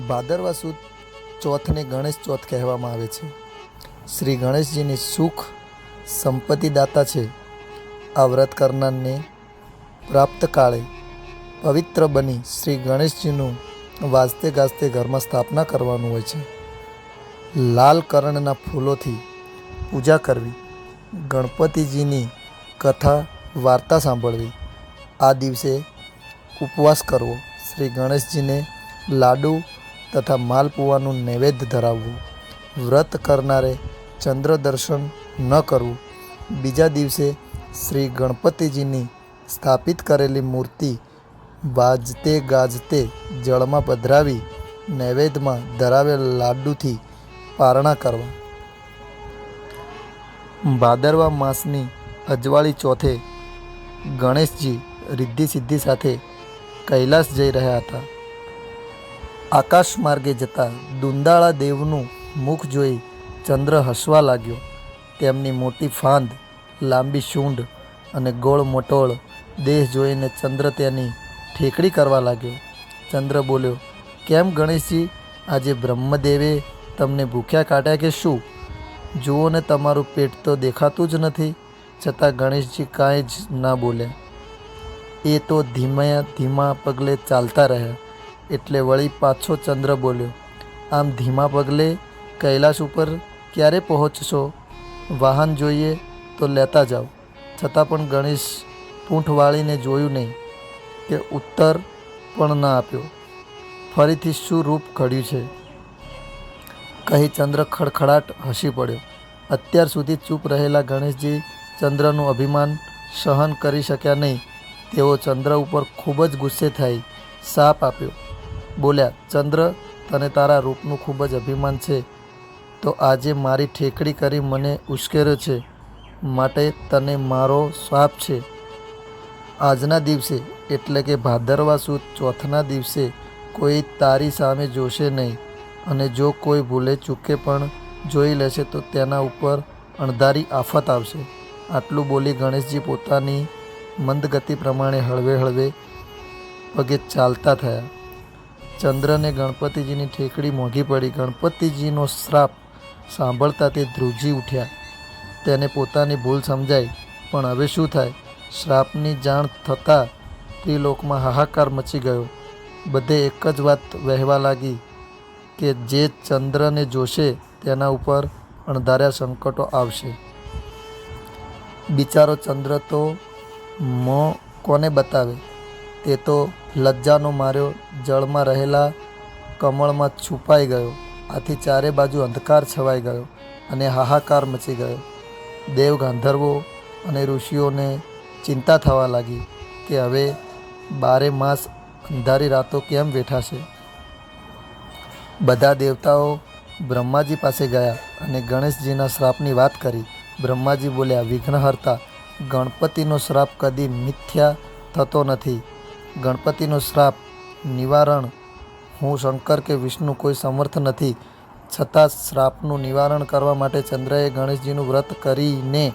ભાદરવા સુદ ચોથને ગણેશ ચોથ કહેવામાં આવે છે. શ્રી ગણેશજીની સુખ સંપત્તિદાતા છે. આ વ્રત કરનારને પ્રાપ્ત કાળે પવિત્ર બની શ્રી ગણેશજીનું વાજતે ગાજતે ઘરમાં સ્થાપના કરવાનું હોય છે. લાલ કરણના ફૂલોથી પૂજા કરવી, ગણપતિજીની કથા વાર્તા સાંભળવી, આ દિવસે ઉપવાસ કરવો, શ્રી ગણેશજીને લાડુ તથા માલપુવાનું નૈવેદ્ય ધરાવવું. વ્રત કરનારે ચંદ્ર દર્શન ન કરવું. બીજા દિવસે શ્રી ગણપતિજીની સ્થાપિત કરેલી મૂર્તિ વાજતે ગાજતે જળમાં પધરાવી નૈવેદ્યમાં ધરાવેલ લાડુથી પારણા કરવા. ભાદરવા માસની અજવાળી ચોથે ગણેશજી રિદ્ધિ સિદ્ધિ સાથે કૈલાસ જઈ રહ્યા હતા. આકાશ માર્ગે જતા દુંદાળા દેવનું મુખ જોઈ ચંદ્ર હસવા લાગ્યો. તેમની મોટી ફાંદ, લાંબી સૂંઢ અને ગોળ મોટોળ દેહ જોઈને ચંદ્ર તેની ઠેકડી કરવા લાગ્યો. ચંદ્ર બોલ્યો, કેમ ગણેશજી, આજે બ્રહ્મદેવે તમને ભૂખ્યા કાઢ્યા કે શું? જુઓ ને તમારું પેટ તો દેખાતું જ નથી, છતાં ગણેશજી કાંઈ જ ના બોલ્યા એ તો ધીમા ધીમા પગલે ચાલતા રહ્યા. એટલે વળી પાછો ચંદ્ર બોલ્યો, આમ ધીમા પગલે કૈલાસ ઉપર ક્યારે પહોંચશો? વાહન જોઈએ તો લેતા જાઓ. છતાં પણ ગણેશ પૂંઠ વાળીને જોયું નહીં કે ઉત્તર પણ ના આપ્યો. ફરીથી શું રૂપ ઘડ્યું છે? કહી ચંદ્ર ખડખડાટ હસી પડ્યો. અત્યાર સુધી ચૂપ રહેલા ગણેશજી ચંદ્રનું અભિમાન સહન કરી શક્યા નહીં. તેઓ ચંદ્ર ઉપર ખૂબ જ ગુસ્સે થઈ સાપ આપ્યો. બોલ્યા, ચંદ્ર, તને તારા રૂપનું ખૂબ જ અભિમાન છે. તો આજે મારી ઠેકડી કરી મને ઉશ્કેર્યો છે. માટે તને મારો શ્રાપ છે. આજના દિવસે, એટલે કે ભાદરવા સુદ ચોથના દિવસે, કોઈ તારી સામે જોશે નહીં. અને જો કોઈ ભૂલે ચૂકે પણ જોઈ લેશે, તો તેના ઉપર અણધારી આફત આવશે. આટલું બોલી ગણેશજી પોતાની મંદગતિ પ્રમાણે હળવે હળવે પગે ચાલતા થયા. ચંદ્રને ગણપતિજીની ઠેકડી મોંઘી પડી. ગણપતિજીનો શ્રાપ સાંભળતા તે ધ્રુજી ઉઠ્યા. તેને પોતાની ભૂલ સમજાઈ, પણ હવે શું થાય? શ્રાપની જાણ થતાં ત્રિલોકમાં હાહાકાર મચી ગયો. બધે એક જ વાત વહેવા લાગી કે જે ચંદ્રને જોશે તેના ઉપર અણધાર્યા સંકટો આવશે. બિચારો ચંદ્ર તો મોં કોને બતાવે? તે તો લજ્જાનો માર્યો, જળમાં રહેલા કમળમાં છુપાઈ ગયો. આથી ચારે બાજુ અંધકાર છવાઈ ગયો અને હાહાકાર મચી ગયો. દેવ ગાંધર્વો અને ઋષિઓને ચિંતા થવા લાગી કે હવે બારે માસ અંધારી રાતો કેમ બેઠાશે બધા દેવતાઓ બ્રહ્માજી પાસે ગયા અને ગણેશજીના શ્રાપની વાત કરી. બ્રહ્માજી બોલ્યા, વિઘ્નહર્તા, ગણપતિનો શ્રાપ કદી મિથ્યા થતો નથી. ગણપતિનો શ્રાપ, નિવારણ. હું શંકર કે વિષ્ણુ કોઈ સમર્થ નથી. છતાં શ્રાપનું નિવારણ કરવા માટે ચંદ્રએ ગણેશજીનું વ્રત કરીને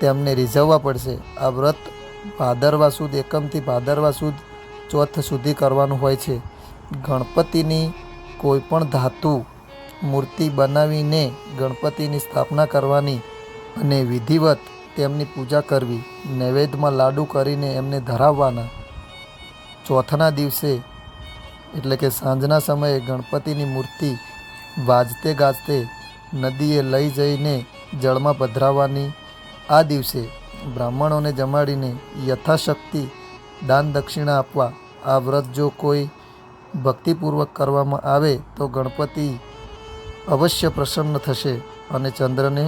તેમને રીઝવવા પડશે. આ વ્રત ભાદરવા સુદ, એકમથી ભાદરવા સુદ, ચોથ સુધી કરવાનું હોય છે. ગણપતિની કોઈ પણ ધાતુ, મૂર્તિ બનાવીને ગણપતિની સ્થાપના કરવાની અને વિધિવત તેમની પૂજા કરવી, નૈવેદ્યમાં લાડુ કરીને એમને ધરાવવાના. ચોથના દિવસે, એટલે કે સાંજના સમયે ગણપતિની મૂર્તિ વાજતે ગાજતે નદીએ લઈ જઈને જળમાં પધરાવવાની, આ દિવસે બ્રાહ્મણોને જમાડીને યથાશક્તિ દાન દક્ષિણા આપવા આ વ્રત જો કોઈ ભક્તિપૂર્વક કરવામાં આવે, તો ગણપતિ અવશ્ય પ્રસન્ન થશે અને ચંદ્રને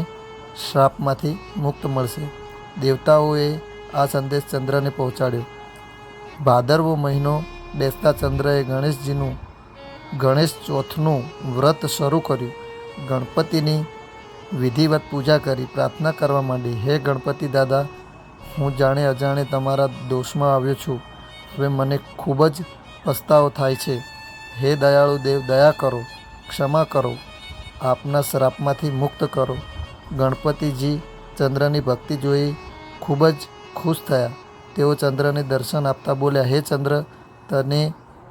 શ્રાપમાંથી મુક્ત મળશે. દેવતાઓએ આ સંદેશ ચંદ્રને પહોંચાડ્યો. ભાદરવો મહિનો બેસતા ચંદ્રએ ગણેશજીનું, ગણેશ ચોથનું વ્રત શરૂ કર્યું. ગણપતિની વિધિવત પૂજા કરી, પ્રાર્થના કરવા માંડી. હે ગણપતિ દાદા, હું જાણે અજાણે તમારા દોષમાં આવ્યો છું. હવે મને ખૂબ જ પસ્તાવો થાય છે. હે દયાળુ દેવ, દયા કરો, ક્ષમા કરો, આપના શ્રાપમાંથી મુક્ત કરો. ગણપતિજી ચંદ્રની ભક્તિ જોઈ ખૂબ જ ખુશ થયા. તેઓ ચંદ્રને દર્શન આપતા બોલ્યા, હે ચંદ્ર, તને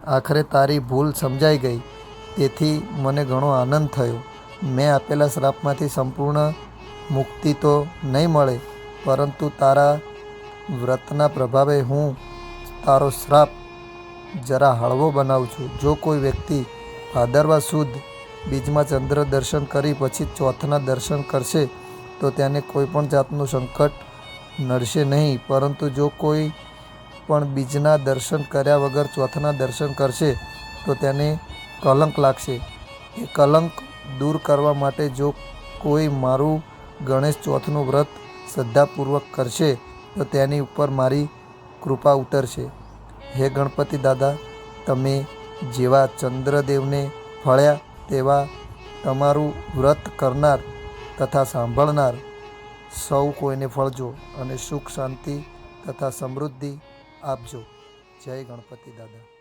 આખરે તારી ભૂલ સમજાઈ ગઈ. તેથી મને ઘણો આનંદ થયો. મેં આપેલા શ્રાપમાંથી સંપૂર્ણ મુક્તિ તો નહીં મળે, પરંતુ તારા વ્રતના પ્રભાવે હું તારો શ્રાપ જરા હળવો બનાવું છું. જો કોઈ વ્યક્તિ ભાદરવા સુદ બીજમાં ચંદ્ર દર્શન કરી પછી ચોથના દર્શન કરશે, તો તેને કોઈ પણ જાતનું સંકટ નડશે નહીં, પરંતુ જો કોઈ પણ બીજના દર્શન કર્યા વગર ચોથના દર્શન કરશે, તો તેને કલંક લાગશે. એ કલંક દૂર કરવા માટે જો કોઈ મારું ગણેશ ચોથનું વ્રત શ્રદ્ધાપૂર્વક કરશે, તો તેની ઉપર મારી કૃપા ઉતરશે. હે ગણપતિ દાદા, તમે જેવા ચંદ્રદેવને ફળ્યા તેવા તમારું વ્રત કરનાર તથા સાંભળનાર સૌ કોઈને ફળજો અને સુખ શાંતિ તથા સમૃદ્ધિ આપજો. જય ગણપતિ દાદા.